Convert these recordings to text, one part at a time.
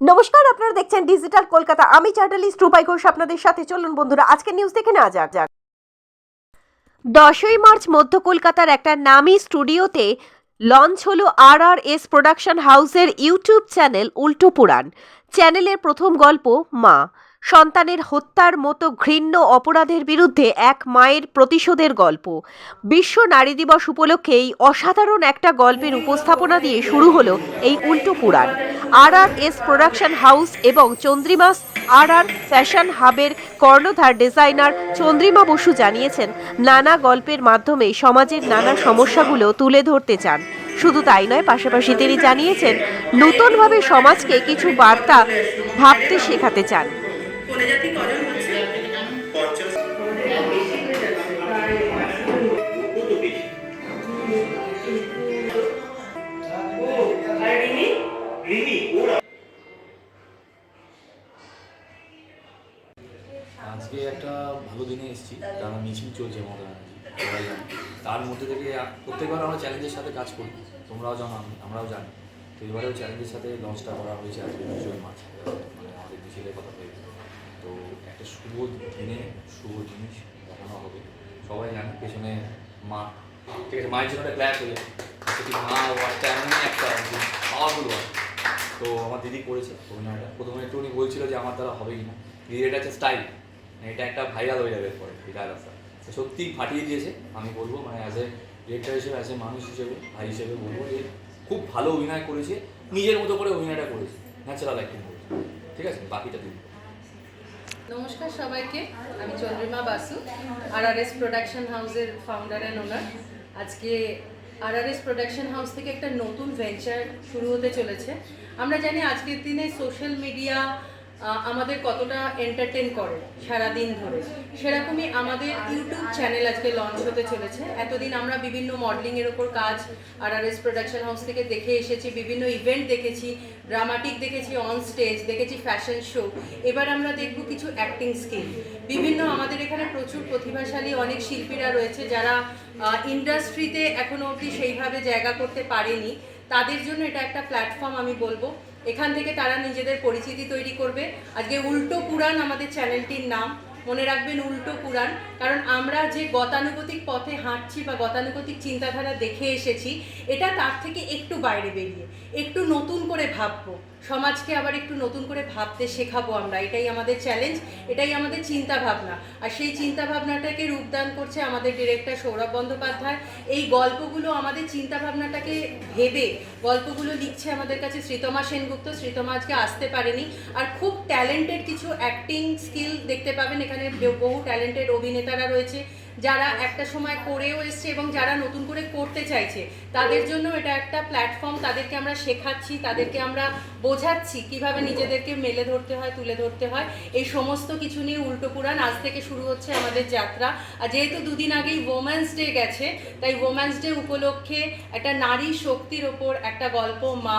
নমস্কার, আপনারা দেখছেন ডিজিটাল কলকাতা আমি চার্টালিস্ট রূপাই ঘোষ, আপনাদের সাথে চলুন বন্ধুরা, আজকের নিউজ দেখে নেওয়া যাক যাক। দশই মার্চ, মধ্য কলকাতার একটা নামি স্টুডিওতে লঞ্চ হলো আর আর এস প্রোডাকশন হাউসের ইউটিউব চ্যানেল উল্টো পুরাণ। চ্যানেলের প্রথম গল্প, মা। সন্তানের হত্যার মতো ঘৃণ্য অপরাধের বিরুদ্ধে এক মায়ের প্রতিশোধের গল্প। বিশ্ব নারী দিবস উপলক্ষে এই অসাধারণ একটা গল্পের উপস্থাপনা দিয়ে শুরু হলো এই উল্টো পুরাণ। আর আর এস প্রোডাকশন হাউস এবং চন্দ্রিমাস আর আর ফ্যাশন হাবের কর্ণধার ডিজাইনার চন্দ্রিমা বসু জানিয়েছেন, নানা গল্পের মাধ্যমে সমাজের নানা সমস্যাগুলো তুলে ধরতে চান। শুধু তাই নয়, পাশাপাশি তিনি জানিয়েছেন, নতুনভাবে সমাজকে কিছু বার্তা ভাবতে শেখাতে চান। আজকে একটা ভালো দিনে এসেছি কারণ মিছিল চলছে জানে তার মধ্যে থেকে প্রত্যেকবার আমরা চ্যালেঞ্জের সাথে কাজ করি, তোমরাও জানো আমি- আমরাও জানি। তো এবারেও চ্যালেঞ্জের সাথে লঞ্চটা করা হয়েছে আজকে বিজয় মাছ মানে আমাদের মিছিলের কথা হয়ে তো একটা শুভ দিনে, শুভ জিনিস দেখানো হবে। সবাই জানে পেছনে মা, ঠিক আছে, মায়ের জন্য একটা ক্ল্যাস হয়ে সেটি মা ওয়ার্ডটা এমনই একটা পাওয়ারফুল ওয়ার্ড তো আমার দিদি করেছে অভিনয়টা। প্রথমে একটু উনি বলছিল যে আমার দ্বারা হবে কিনা দিদি এটা হচ্ছে স্টাইল এটা একটা ভাইরাল হয়ে যাবে পরে এই ডায়লগটা সত্যি ফাটিয়ে দিয়েছে, আমি বলব মানে অ্যাজ এ ডিরেক্টর হিসেবে অ্যাজ এ মানুষ হিসেবে, ভাই হিসেবে বলব যে খুব ভালো অভিনয় করেছে, নিজের মতো করে অভিনয়টা করেছে ন্যাচারাল অ্যাক্টিং করেছে। ঠিক আছে? বাকিটা দিদি নমস্কার সবাইকে, আমি চন্দ্রিমা বাসু আর আর এস প্রোডাকশন হাউসের ফাউন্ডার অ্যান্ড ওনার আজকে আর আর এস প্রোডাকশন হাউস থেকে একটা নতুন ভেঞ্চার শুরু হতে চলেছে। আমরা জানি আজকের দিনে সোশ্যাল মিডিয়া আমাদের কতটা এন্টারটেন করে সারাদিন ধরে। সেরকমই আমাদের ইউটিউব চ্যানেল আজকে লঞ্চ হতে চলেছে। এতদিন আমরা বিভিন্ন মডেলিংয়ের ওপর কাজ আর আর এস প্রোডাকশন হাউস থেকে দেখে এসেছি, বিভিন্ন ইভেন্ট দেখেছি ড্রামাটিক দেখেছি অন স্টেজ দেখেছি ফ্যাশন শো এবার আমরা দেখব কিছু অ্যাক্টিং স্কিল বিভিন্ন আমাদের এখানে প্রচুর প্রতিভাশালী অনেক শিল্পীরা রয়েছে যারা ইন্ডাস্ট্রিতে এখনও অবধি সেইভাবে জায়গা করতে পারেনি। তাদের জন্য এটা একটা প্ল্যাটফর্ম আমি বলব। এখান থেকে তারা নিজেদের পরিচিতি তৈরি করবে। আজকে উল্টো পুরাণ আমাদের চ্যানেলটির নাম। মনে রাখবেন উল্টো পুরাণ, কারণ আমরা যে গতানুগতিক পথে হাঁটছি বা গতানুগতিক চিন্তাধারা দেখে এসেছি, এটা তার থেকে একটু বাইরে বেরিয়ে, একটু নতুন করে ভাববো। সমাজকে আবার একটু নতুন করে ভাবতে শেখাবো আমরা, এটাই আমাদের চ্যালেঞ্জ এটাই আমাদের চিন্তা ভাবনা আর সেই চিন্তা ভাবনাটাকে রূপদান করছে আমাদের ডিরেক্টর সৌরভ বন্দ্যোপাধ্যায়। এই গল্পগুলো আমাদের চিন্তা ভাবনাটাকে ভেবে, গল্পগুলো লিখছে আমাদের কাছে শ্রীতমা সেনগুপ্ত, শ্রীতমা আজকে আসতে পারেনি। আর খুব ট্যালেন্টেড কিছু অ্যাক্টিং স্কিল দেখতে পাবেন এখানে বহু ট্যালেন্টেড অভিনেতারা রয়েছে। যারা একটা সময় করেও এসছে এবং যারা নতুন করে করতে চাইছে, তাদের জন্য এটা একটা প্ল্যাটফর্ম তাদেরকে আমরা শেখাচ্ছি, তাদেরকে আমরা বোঝাচ্ছি কীভাবে নিজেদেরকে মেলে ধরতে হয়, তুলে ধরতে হয়। এই সমস্ত কিছু নিয়ে উল্টো পুরাণ আজ থেকে শুরু হচ্ছে আমাদের যাত্রা। আর যেহেতু দুদিন আগেই ওমেন্স ডে গেছে, তাই ওমেন্স ডে উপলক্ষে একটা নারী শক্তির ওপর একটা গল্প, মা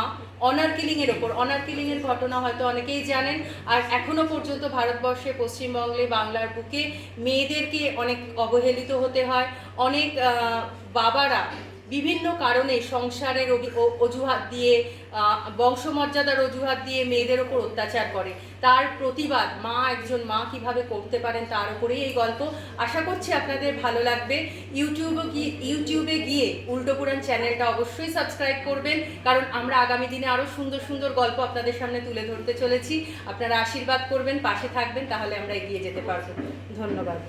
অনার কিলিংয়ের ওপর। অনার কিলিংয়ের ঘটনা হয়তো অনেকেই জানেন। আর এখনও পর্যন্ত ভারতবর্ষে, পশ্চিমবঙ্গে, বাংলার বুকে মেয়েদেরকে অনেক অবহেলিত হতে হয়। অনেক বাবারা বিভিন্ন কারণে সংসারের অজুহাত দিয়ে বংশমর্যাদার অজুহাত দিয়ে মেয়েদের ওপর অত্যাচার করে। তার প্রতিবাদ, মা একজন মা কীভাবে করতে পারেন তার উপরেই এই গল্প। আশা করছি আপনাদের ভালো লাগবে। ইউটিউবে গিয়ে ইউটিউবে গিয়ে উল্টো পুরাণ চ্যানেলটা অবশ্যই সাবস্ক্রাইব করবেন, কারণ আমরা আগামী দিনে আরও সুন্দর সুন্দর গল্প আপনাদের সামনে তুলে ধরতে চলেছি। আপনারা আশীর্বাদ করবেন, পাশে থাকবেন, তাহলে আমরা এগিয়ে যেতে পারব। ধন্যবাদ।